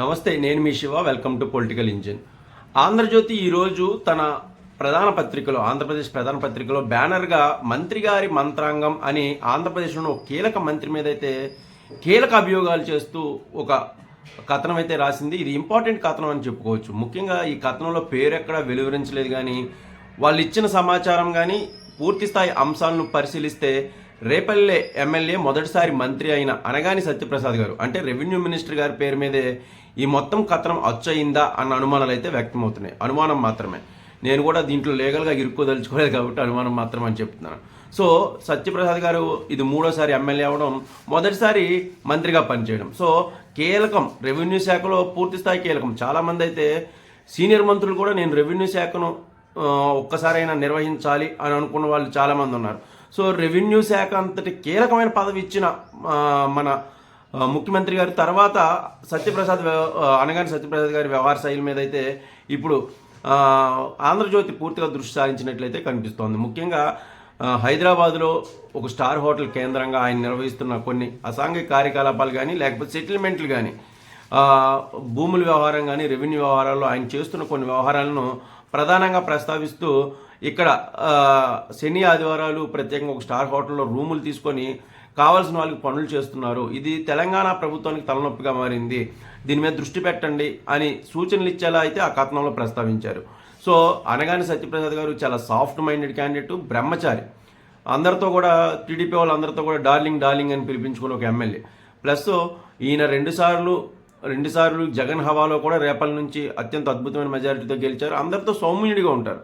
నమస్తే నేను మీ Shiva welcome to political engine. Andhra Jyothi ఈరోజు తన ప్రధాన పత్రికలో ఆంధ్రప్రదేశ్ ప్రధాన పత్రికలో బ్యానర్గా మంత్రి గారి మంత్రాంగం అని ఆంధ్రప్రదేశ్లోని ఒక కీలక మంత్రి మీద అయితే కీలక అభియోగాలు చేస్తూ ఒక కథనం అయితే రాసింది. ఇది ఇంపార్టెంట్ కథనం అని చెప్పుకోవచ్చు. ముఖ్యంగా ఈ కథనంలో పేరెక్కడా వెలువరించలేదు కానీ వాళ్ళు ఇచ్చిన సమాచారం కానీ పూర్తి స్థాయి అంశాలను పరిశీలిస్తే రేపల్లె ఎమ్మెల్యే మొదటిసారి మంత్రి అయిన అనగాని సత్యప్రసాద్ గారు. అంటే రెవెన్యూ మినిస్టర్ గారి పేరు మీదే ఈ మొత్తం కథనం అచ్చయిందా అన్న అనుమానాలు అయితే వ్యక్తమవుతున్నాయి. అనుమానం మాత్రమే. నేను కూడా దీంట్లో లీగల్గా ఇరుక్కోదలుచుకోలేదు కాబట్టి అనుమానం మాత్రం అని చెప్తున్నాను. సో సత్యప్రసాద్ గారు ఇది మూడోసారి ఎమ్మెల్యే అవ్వడం మొదటిసారి మంత్రిగా పనిచేయడం. సో కీలకం రెవెన్యూ శాఖలో పూర్తి స్థాయి కీలకం. చాలామంది అయితే సీనియర్ మంత్రులు కూడా నేను రెవెన్యూ శాఖను ఒక్కసారైనా నిర్వహించాలి అని అనుకున్న వాళ్ళు చాలామంది ఉన్నారు. సో రెవెన్యూ శాఖ అంతటి కీలకమైన పదవి ఇచ్చిన మన ముఖ్యమంత్రి గారి తర్వాత సత్యప్రసాద్ వ్యవ- అనగాని సత్యప్రసాద్ గారి వ్యవహార శైలి మీద అయితే ఇప్పుడు ఆంధ్రజ్యోతి పూర్తిగా దృష్టి సారించినట్లయితే కనిపిస్తోంది. ముఖ్యంగా హైదరాబాద్లో ఒక స్టార్ హోటల్ కేంద్రంగా ఆయన నిర్వహిస్తున్న కొన్ని అసాంఘిక కార్యకలాపాలు కానీ లేకపోతే సెటిల్మెంట్లు కానీ భూముల వ్యవహారం కానీ రెవెన్యూ వ్యవహారాల్లో ఆయన చేస్తున్న కొన్ని వ్యవహారాలను ప్రధానంగా ప్రస్తావిస్తూ ఇక్కడ శని ఆదివారాలు ప్రత్యేకంగా ఒక స్టార్ హోటల్లో రూములు తీసుకొని కావాల్సిన వాళ్ళకి పనులు చేస్తున్నారు. ఇది తెలంగాణ ప్రభుత్వానికి తలనొప్పిగా మారింది. దీని మీద దృష్టి పెట్టండి అని సూచనలు ఇచ్చేలా అయితే ఆ కథనంలో ప్రస్తావించారు. సో అనగానే సత్యప్రసాద్ గారు చాలా సాఫ్ట్ మైండెడ్ క్యాండిడేట్ బ్రహ్మచారి. అందరితో కూడా టీడీపీ వాళ్ళందరితో కూడా డార్లింగ్ డార్లింగ్ అని పిలిపించుకుని ఒక ఎమ్మెల్యే. ప్లస్ ఈయన రెండుసార్లు రెండుసార్లు జగన్ హవాలో కూడా రేపల నుంచి అత్యంత అద్భుతమైన మెజారిటీతో గెలిచారు. అందరితో సౌమ్యుడిగా ఉంటారు.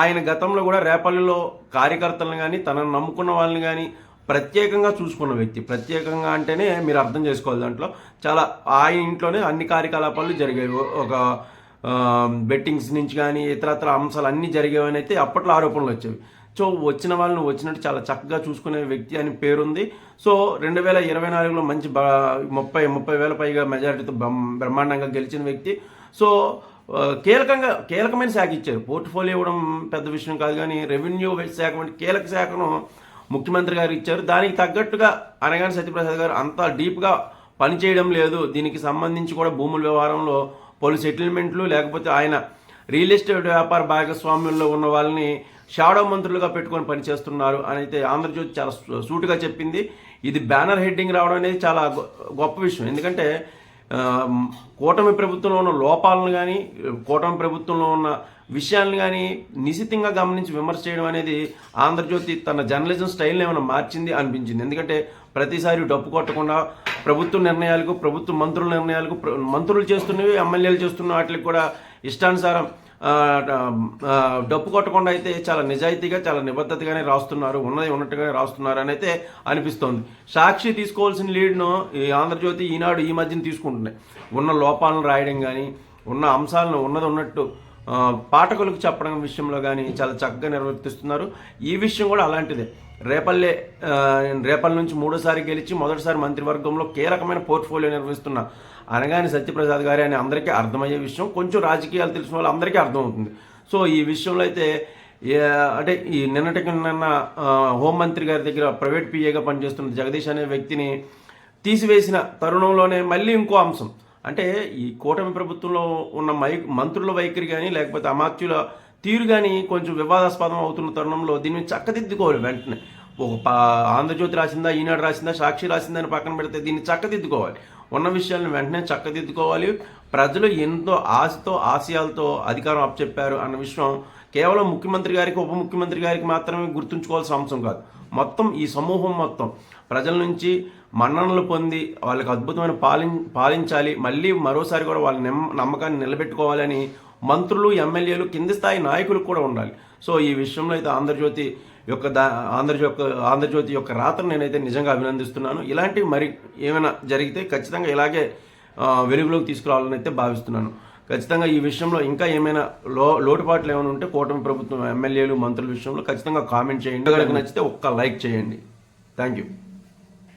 ఆయన గతంలో కూడా రేపల్లిలో కార్యకర్తలను కానీ తనను నమ్ముకున్న వాళ్ళని కానీ ప్రత్యేకంగా చూసుకున్న వ్యక్తి. ప్రత్యేకంగా అంటేనే మీరు అర్థం చేసుకోవాలి దాంట్లో. చాలా ఆయన ఇంట్లోనే అన్ని కార్యకలాపాలు జరిగేవి ఒక బెట్టింగ్స్ నుంచి కానీ ఇతరత్ర అంశాలు అన్నీ జరిగేవని అయితే అప్పట్లో ఆరోపణలు వచ్చేవి. సో వచ్చిన వాళ్ళని వచ్చినట్టు చాలా చక్కగా చూసుకునే వ్యక్తి అని పేరుంది. సో రెండు వేల ఇరవై నాలుగులో మంచి బ ముప్పై ముప్పై వేల పైగా మెజారిటీతో బ్రహ్మాండంగా గెలిచిన వ్యక్తి. సో కీలకంగా కీలకమైన శాఖ ఇచ్చారు. పోర్ట్ఫోలియో ఇవ్వడం పెద్ద విషయం కాదు కానీ రెవెన్యూ శాఖ వంటి కీలక శాఖను ముఖ్యమంత్రి గారు ఇచ్చారు. దానికి తగ్గట్టుగా అనగాని సత్యప్రసాద్ గారు అంత డీప్గా పనిచేయడం లేదు. దీనికి సంబంధించి కూడా భూముల వ్యవహారంలో పలు సెటిల్మెంట్లు లేకపోతే ఆయన రియల్ ఎస్టేట్ వ్యాపార భాగస్వామ్యంలో ఉన్న వాళ్ళని షాడో మంత్రులుగా పెట్టుకొని పనిచేస్తున్నారు అని అయితే ఆంధ్రజ్యోతి చాలా సూటుగా చెప్పింది. ఇది బ్యానర్ హెడ్డింగ్ రావడం అనేది చాలా గొ- గొప్ప విషయం. ఎందుకంటే కూటమి ప్రభుత్వంలో ఉన్న లోపాలను కానీ కూటమి ప్రభుత్వంలో ఉన్న విషయాలను కానీ నిశితంగా గమనించి విమర్శ చేయడం అనేది ఆంధ్రజ్యోతి తన జర్నలిజం స్టైల్ని ఏమైనా మార్చింది అనిపించింది. ఎందుకంటే ప్రతిసారి డప్పు కొట్టకుండా ప్రభుత్వ నిర్ణయాలకు ప్రభుత్వ మంత్రుల నిర్ణయాలకు మంత్రులు చేస్తున్నవి ఎమ్మెల్యేలు చేస్తున్న వాటికి కూడా ఇష్టానుసారం డప్పు కొట్టకుండా అయితే చాలా నిజాయితీగా చాలా నిబద్ధతగానే రాస్తున్నారు ఉన్నది ఉన్నట్టుగానే రాస్తున్నారు అని అయితే అనిపిస్తోంది. సాక్షి తీసుకోవాల్సిన లీడ్ను ఈ ఆంధ్రజ్యోతి ఈనాడు ఈ మధ్యన తీసుకుంటున్నాయి. ఉన్న లోపాలను రాయడం కానీ ఉన్న అంశాలను ఉన్నది ఉన్నట్టు పాఠకులకు చెప్పడం విషయంలో కానీ చాలా చక్కగా నిర్వర్తిస్తున్నారు. ఈ విషయం కూడా అలాంటిదే. రేపల్లే రేపల్ నుంచి మూడోసారి గెలిచి మొదటిసారి మంత్రివర్గంలో కీలకమైన పోర్ట్ఫోలియో నిర్వహిస్తున్న అనగాని సత్యప్రసాద్ గారి అని అందరికీ అర్థమయ్యే విషయం. కొంచెం రాజకీయాలు తెలిసిన వాళ్ళు అందరికీ అర్థమవుతుంది. సో ఈ విషయంలో అయితే అంటే ఈ నిన్నటికి నిన్న హోంమంత్రి గారి దగ్గర ప్రైవేట్ పిఏగా పనిచేస్తున్న జగదీష్ అనే వ్యక్తిని తీసివేసిన తరుణంలోనే మళ్ళీ ఇంకో అంశం. అంటే ఈ కూటమి ప్రభుత్వంలో ఉన్న మై మంత్రుల వైఖరి కానీ లేకపోతే అమాత్యుల తీరు కానీ కొంచెం వివాదాస్పదం అవుతున్న తరుణంలో దీన్ని చక్కదిద్దుకోవాలి వెంటనే. ఒక ఆంధ్రజ్యోతి రాసిందా ఈనాడు రాసిందా సాక్షి రాసిందా అని పక్కన పెడితే దీన్ని చక్కదిద్దుకోవాలి. ఉన్న విషయాలను వెంటనే చక్కదిద్దుకోవాలి. ప్రజలు ఎంతో ఆశతో ఆశయాలతో అధికారం అప్పచెప్పారు అన్న విషయం కేవలం ముఖ్యమంత్రి గారికి ఉప ముఖ్యమంత్రి గారికి మాత్రమే గుర్తుంచుకోవాల్సిన అంశం కాదు. మొత్తం ఈ సమూహం మొత్తం ప్రజల నుంచి మన్ననలు పొంది వాళ్ళకి అద్భుతమైన పాలిం పాలించాలి. మళ్ళీ మరోసారి కూడా వాళ్ళ నిమ్మ నమ్మకాన్ని నిలబెట్టుకోవాలని మంత్రులు ఎమ్మెల్యేలు కింది స్థాయి నాయకులు కూడా ఉండాలి. సో ఈ విషయంలో అయితే ఆంధ్రజ్యోతి యొక్క దా ఆంధ్రజ్యోతి యొక్క ఆంధ్రజ్యోతి యొక్క రాత్రి నేనైతే నిజంగా అభినందిస్తున్నాను. ఇలాంటివి మరి ఏమైనా జరిగితే ఖచ్చితంగా ఇలాగే వెలుగులోకి తీసుకురావాలని అయితే భావిస్తున్నాను. ఖచ్చితంగా ఈ విషయంలో ఇంకా ఏమైనా లో లోటుపాట్లు ఏమైనా ఉంటే కూటమి ప్రభుత్వం ఎమ్మెల్యేలు మంత్రుల విషయంలో ఖచ్చితంగా కామెంట్ చేయండి. కనుక నచ్చితే ఒక్క లైక్ చేయండి. Thank you